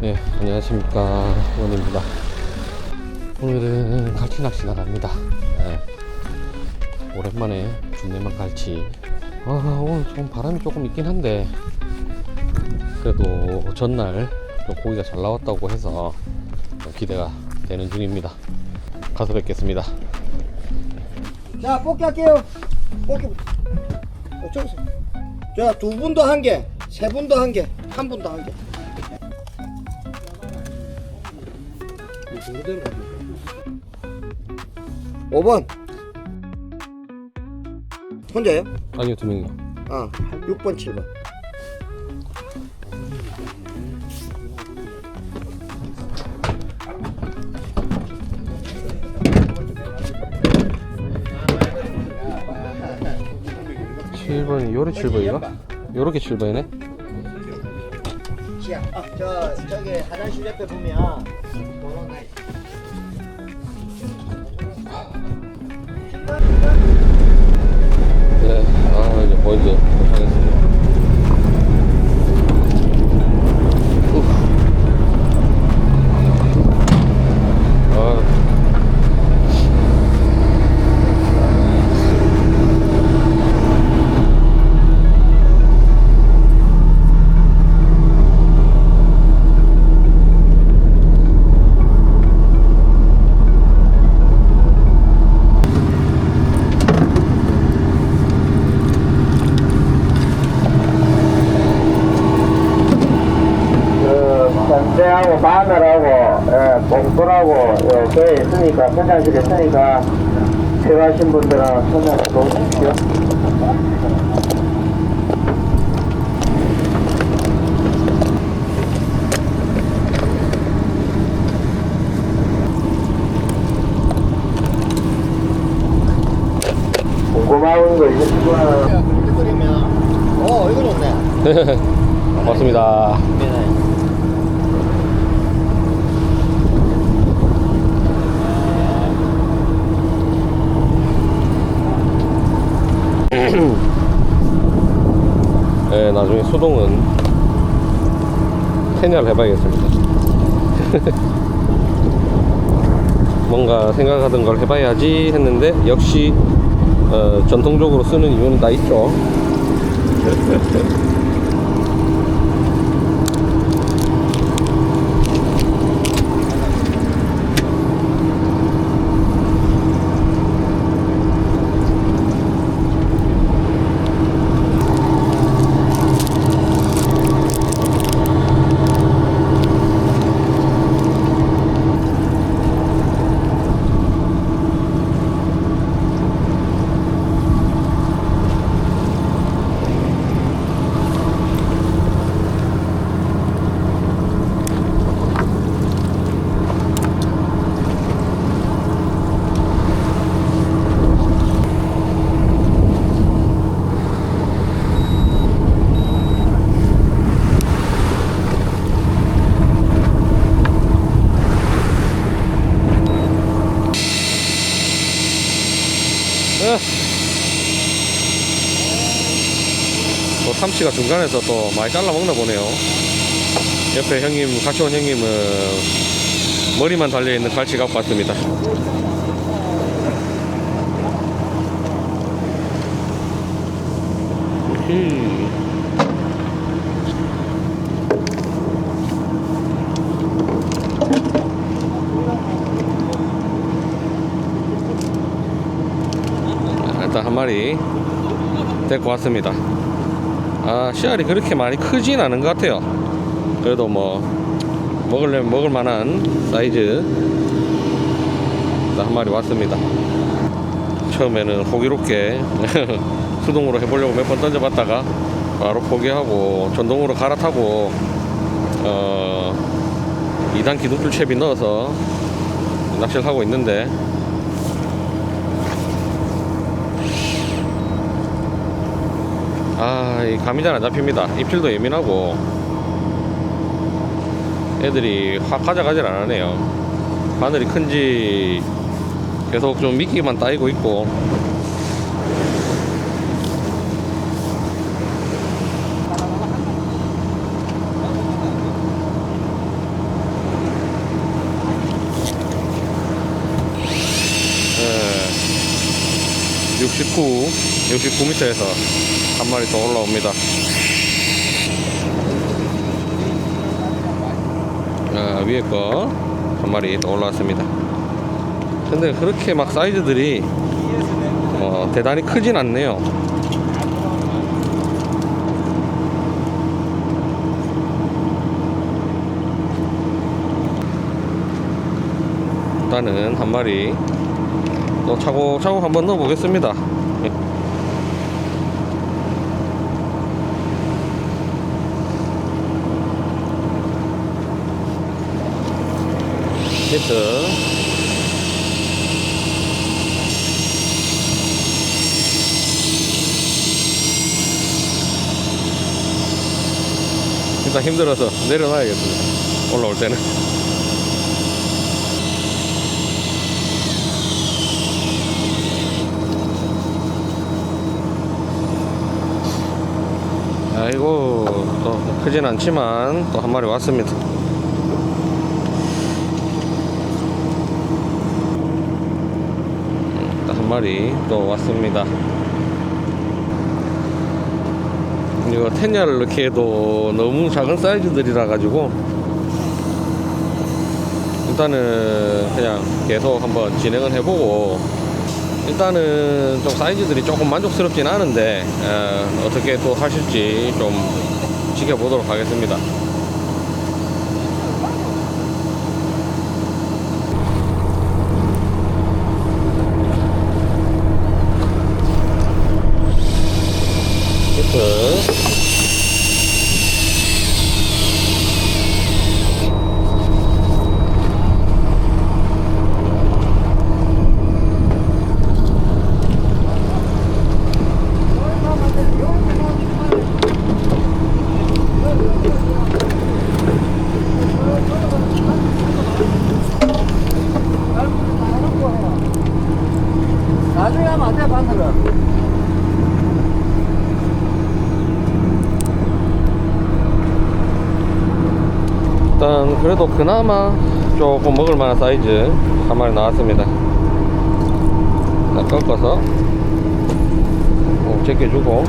네, 안녕하십니까. 원입니다. 오늘은 갈치 낚시 나갑니다. 네. 오랜만에 중내만 갈치. 아, 오늘 좀 바람이 조금 있긴 한데, 그래도 전날 좀 고기가 잘 나왔다고 해서 기대가 되는 중입니다. 가서 뵙겠습니다. 자, 뽑기 할게요. 뽑기. 어, 저기서. 자, 두 분도 한 개, 세 분도 한 개, 한 분도 한 개. 그대로 가자. 5번. 혼자요? 아니요, 두 명이요. 아, 6번, 7번. 칠번이 요래 칠번인가 요렇게 칠번이네 지야. 아, 저, 저기 화장실 옆에 보면. 네, 아, 이제 포인트 도착했습니다. 돼 있으니까 포장실 있으니까 필요하신 분들은 손을 놓으십시오. 궁금한 거 끓이면. 어, 이거 좋네. 고맙습니다. 네. 네, 나중에 수동은 테니아를 해봐야겠습니다. 뭔가 생각하던 걸 해봐야지 했는데 역시 어, 전통적으로 쓰는 이유는 다 있죠. 또 삼치가 중간에서 또 많이 잘라 먹나 보네요. 옆에 형님, 같이 온 형님은 머리만 달려있는 갈치 갖고 왔습니다. 으흠. 일단 한 마리 데리고 왔습니다. 아, 씨알이 그렇게 많이 크진 않은 것 같아요. 그래도 뭐, 먹으려면 먹을 만한 사이즈. 한 마리 왔습니다. 처음에는 호기롭게 수동으로 해보려고 몇 번 던져봤다가 바로 포기하고 전동으로 갈아타고, 어, 2단 기둥줄 채비 넣어서 낚시를 하고 있는데, 아, 이 감이 잘 안 잡힙니다. 입질도 예민하고 애들이 확 가져가질 않으네요. 바늘이 큰지 계속 좀 미끼만 따이고 있고 69, 69m에서 한 마리 더 올라옵니다. 아, 위에 거 한 마리 더 올라왔습니다. 근데 그렇게 막 사이즈들이 어, 대단히 크진 않네요. 일단은 한 마리 또 차곡차곡 한번 넣어 보겠습니다. 히트 일단 힘들어서 내려놔야겠습니다. 올라올 때는. 아이고 또 크진 않지만 또 한 마리 왔습니다. 음, 또 한 마리 또 왔습니다. 이거 텐야를 넣게 해도 너무 작은 사이즈들이라 가지고 일단은 그냥 계속 한번 진행을 해보고 일단은 좀 사이즈들이 조금 만족스럽진 않은데 어, 어떻게 또 하실지 좀 지켜보도록 하겠습니다. 히트 나중에 하면 안 돼, 바늘은. 그래도 그나마 조금 먹을 만한 사이즈 한 마리 나왔습니다. 자, 꺾어서 꼭 제껴주고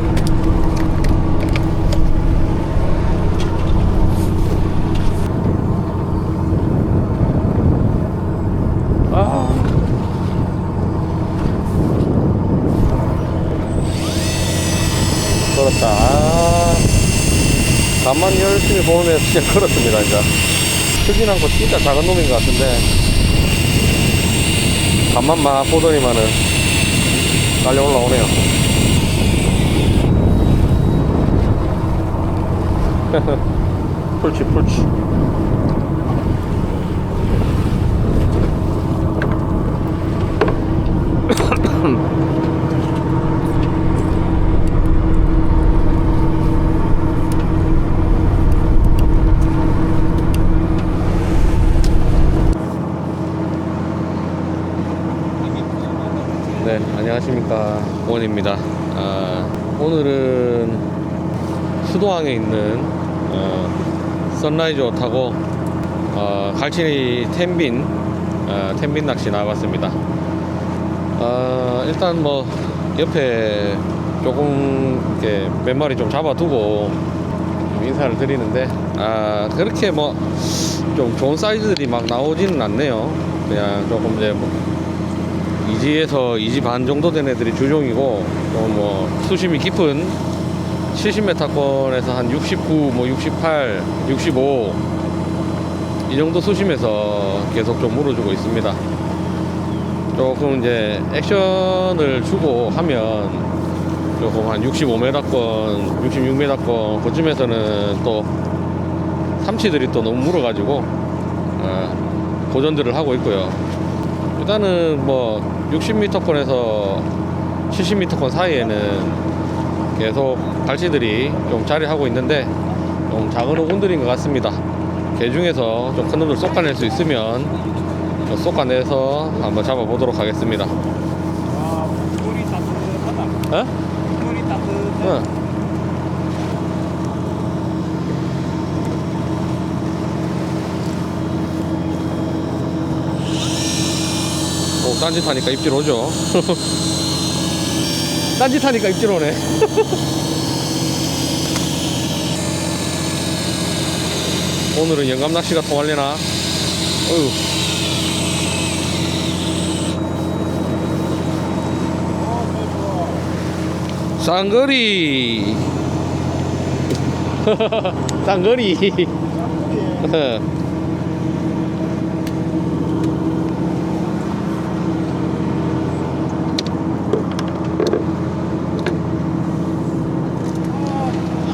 아. 그렇다. 아. 간만 열심히 보면 진짜 그렇습니다, 진짜. 크진 않고 진짜 작은 놈인 것 같은데. 간만 막 보더니만은 달려 올라오네요. 풀치, 풀치. 네, 안녕하십니까. 원입니다. 아, 오늘은 수도항에 있는 어, 선라이즈 타고 어, 갈치리 텐빈 어, 텐빈 낚시 나와봤습니다. 아, 일단 뭐 옆에 조금 이렇게 몇 마리 좀 잡아두고 좀 인사를 드리는데 아 그렇게 뭐 좀 좋은 사이즈들이 막 나오지는 않네요. 그냥 조금 이제 뭐 2지에서 2지 반 정도 된 애들이 주종이고 좀뭐 수심이 깊은 70m권에서 한 69, 뭐 68, 65 이 정도 수심에서 계속 좀 물어주고 있습니다. 조금 이제 액션을 주고 하면 조금 한 65m권, 66m권 그쯤에서는 또 삼치들이 또 너무 물어가지고 어, 고전들을 하고 있고요. 일단은 뭐 60m권에서 70m권 사이에는 계속 갈치들이 좀 자리하고 있는데 좀 작은 어군들인 것 같습니다. 개 중에서 좀 큰 놈들 쏙가낼 수 있으면 좀 쏙가내서 한번 잡아보도록 하겠습니다. 와, 물이 따뜻하다. 어? 물이 따뜻해. 응. 오, 딴짓하니까 입질 오죠. 딴짓하니까 입질 오네. 오늘은 영감 낚시가 통할래나? 어휴. 쌍거리. 쌍거리.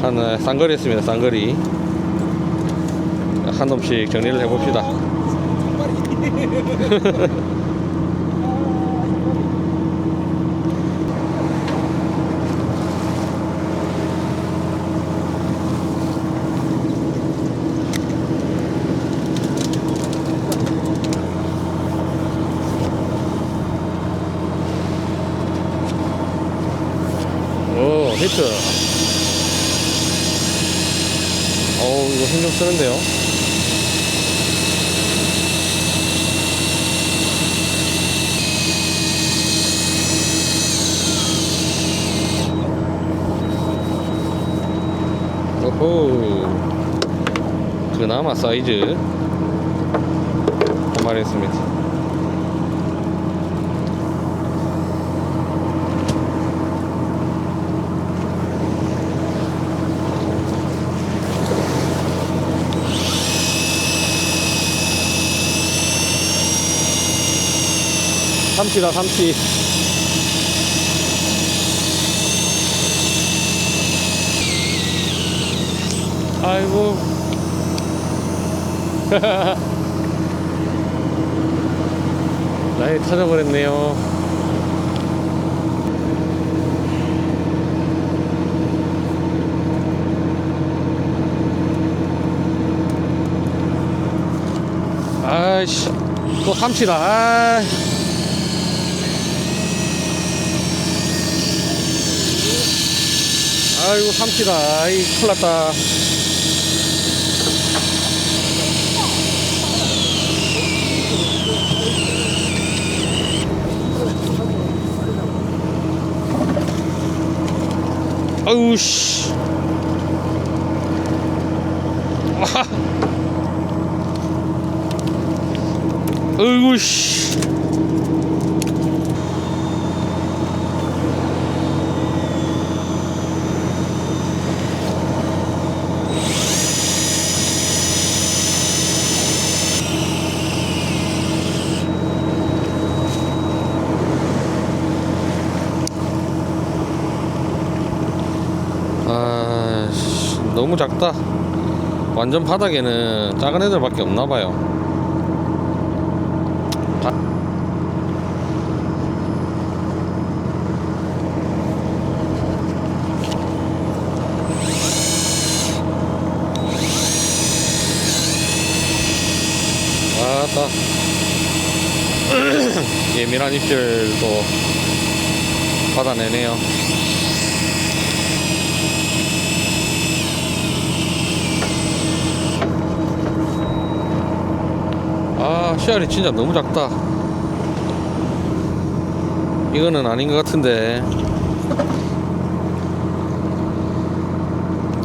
한 어, 쌍거리 했습니다. 쌍거리. 한 놈씩 정리를 해봅시다. 오, 히트. 어우, 이거 신경 쓰는데요. 오호. 그나마 사이즈. 한 마리 했습니다. 삼치다, 삼치. 아이고. 라인 터져버렸네요. 아이씨, 또 삼치다. 아이. 아이고 삼치다. 아이 큰일 났다 아우 씨 아하. 아이고 씨 아, 씨, 너무 작다. 완전 바닥에는 작은 애들밖에 없나 봐요. 가- 아따. 예민한 입질도 받아내네요. 아 씨알이 진짜 너무 작다. 이거는 아닌 것 같은데.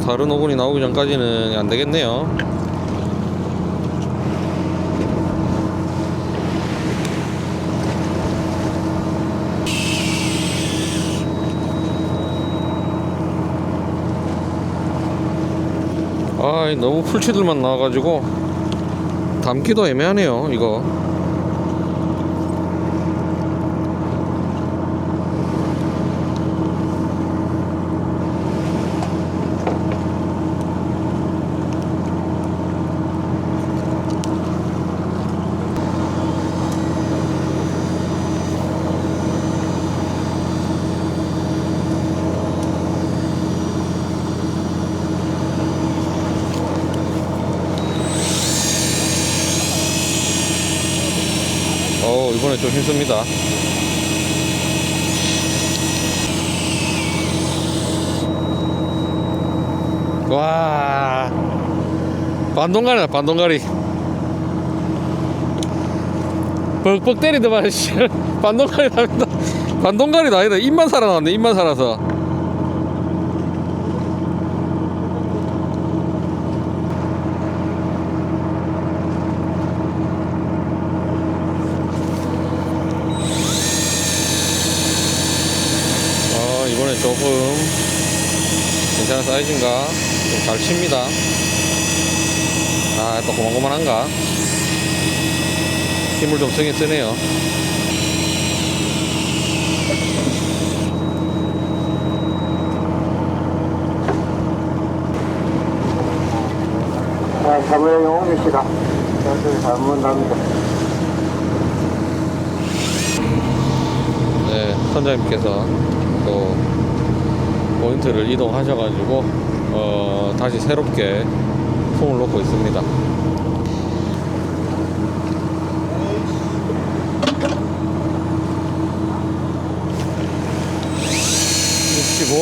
다른 오븐이 나오기 전까지는 안 되겠네요. 아 너무 풀치들만 나와가지고 담기도 애매하네요 이거 어 이번에 좀 힘씁니다 와 반동가리다 반동가리 뻑뻑 때리더만 씨 반동가리 나니다 관동가리도 아니다. 입만 살아났네. 입만 살아서. 어, 이번에 조금 괜찮은 사이즈인가? 좀 잘 칩니다. 아, 또 고만고만한가? 힘을 좀 쓰긴 쓰네요. 자, 사무장님 옮깁시다. 저쪽에 잘못 납니다. 네, 선장님께서 또 포인트를 이동하셔가지고 어, 다시 새롭게 통을 놓고 있습니다. 치고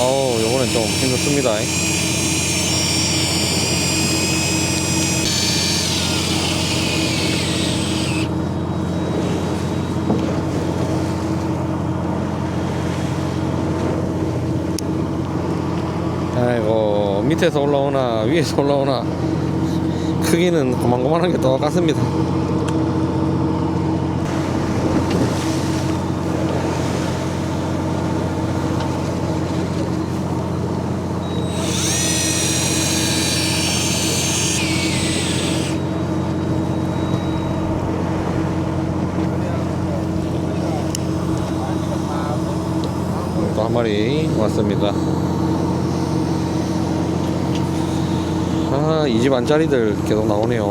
어우 요번엔 좀 힘들습니다. 아이고 밑에서 올라오나 위에서 올라오나 크기는 고만고만한 게 똑같습니다. 또 한 마리 왔습니다 아, 이집 안짜리들 계속 나오네요.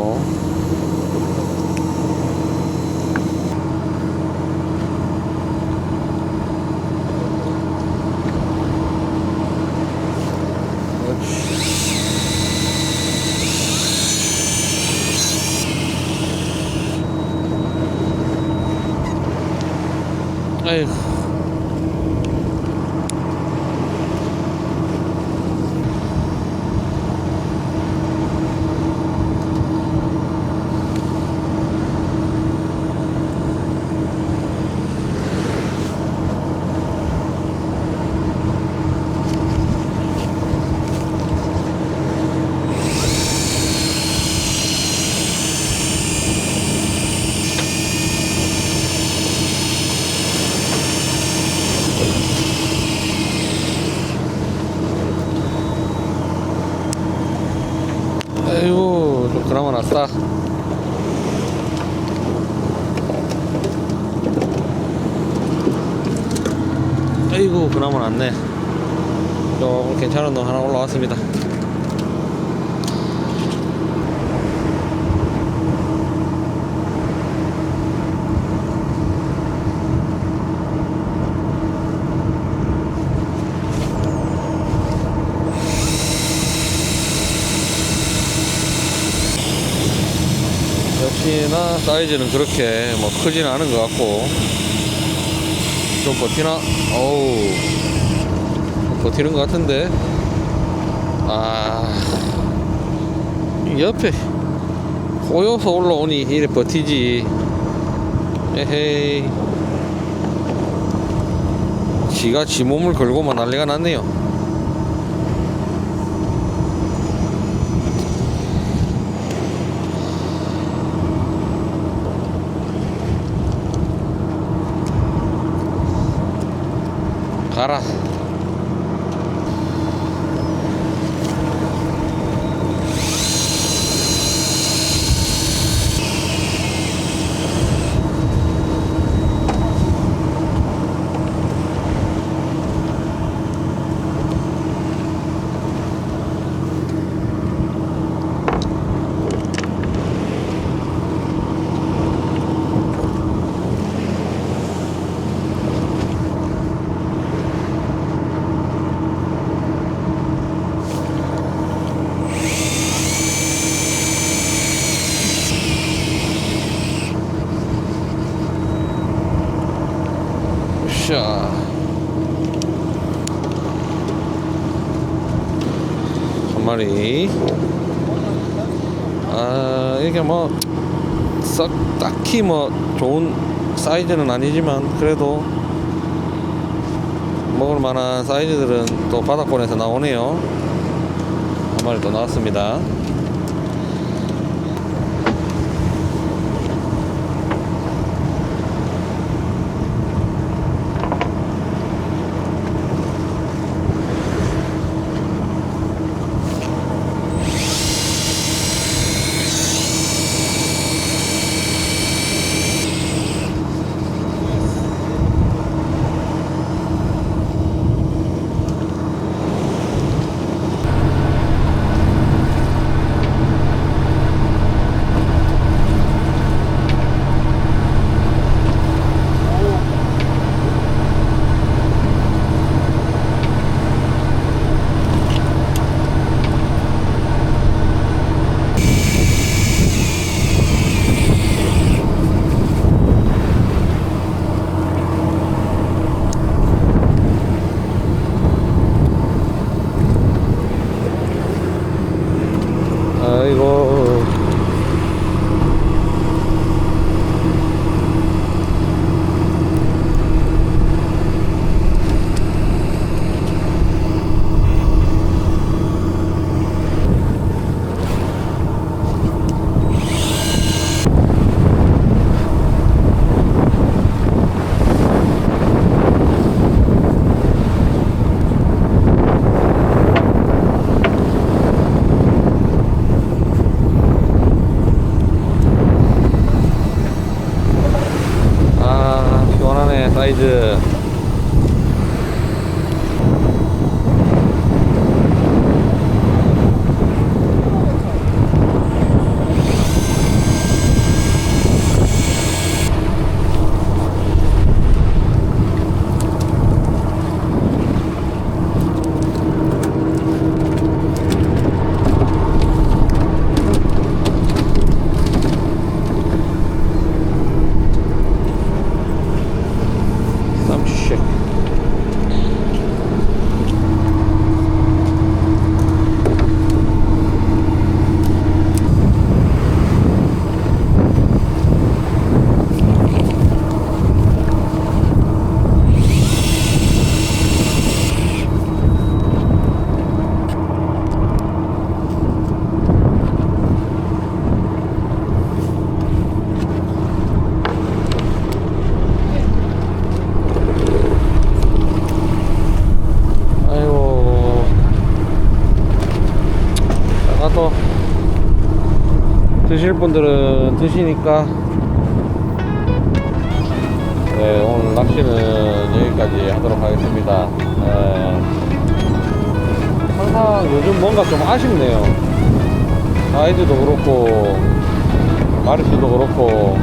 아휴. 아이고, 좀 낫다. 아이고, 그나마 낫네. 조금 괜찮은 놈 하나 올라왔습니다. 역시나 사이즈는 그렇게 뭐 크지는 않은 것 같고. 좀 버티나? 어우. 좀 버티는 것 같은데. 아. 옆에 꼬여서 올라오니 이래 버티지. 에헤이. 지가 지 몸을 걸고만 난리가 났네요 가라 샤. 한 마리. 아, 이게 뭐, 뭐 좋은 사이즈는 아니지만 그래도 먹을 만한 사이즈들은 또 바닥권에서 나오네요. 한 마리 더 나왔습니다. 아이고. 아, 시원하네, 사이즈. 쌈식. 아이고. 내가 또 드실 분들은 드시니까 네, 오늘 낚시는 여기까지 하도록 하겠습니다. 네. 항상 요즘 뭔가 좀 아쉽네요. 사이즈도 그렇고 마리수도 그렇고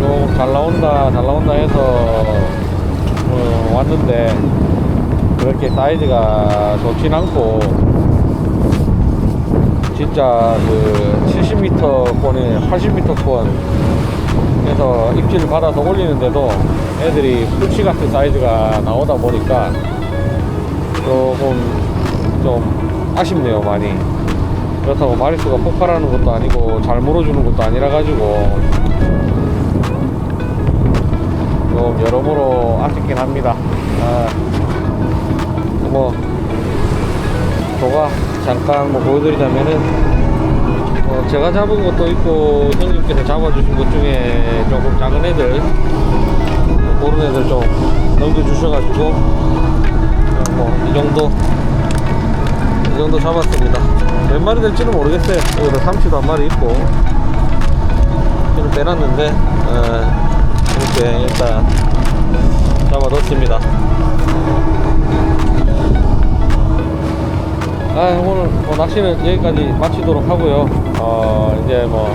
좀 잘 나온다 잘 나온다 해서 어, 왔는데 그렇게 사이즈가 좋진 않고 진짜 그 70m 권에 80m 권에서 입질을 받아서 올리는데도 애들이 풀치 같은 사이즈가 나오다 보니까 조금 좀 아쉽네요 많이 그렇다고 마리수가 폭발하는 것도 아니고 잘 물어주는 것도 아니라 가지고 좀 여러모로 아쉽긴 합니다 아. 뭐 조가 잠깐 뭐 보여드리자면은 어, 제가 잡은 것도 있고 형님께서 잡아주신 것 중에 조금 작은 애들 그런 애들 좀 넘겨주셔가지고 뭐 이 정도 이 정도 잡았습니다. 몇 마리 될지는 모르겠어요. 여기다 삼치도 한 마리 있고 이를 빼놨는데 어, 이렇게 일단 잡아뒀습니다 아 오늘 뭐 낚시는 여기까지 마치도록 하고요. 어 이제 뭐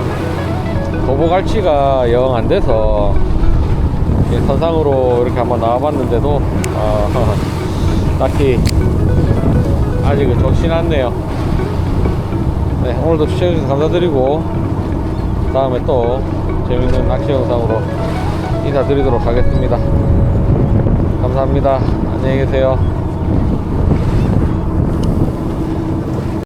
도보갈치가 영 안 돼서 선상으로 이렇게 한번 나와봤는데도 어, 딱히 아직은 좋진 않네요. 네 오늘도 시청해주셔서 감사드리고 다음에 또 재밌는 낚시 영상으로 인사드리도록 하겠습니다. 감사합니다. 안녕히 계세요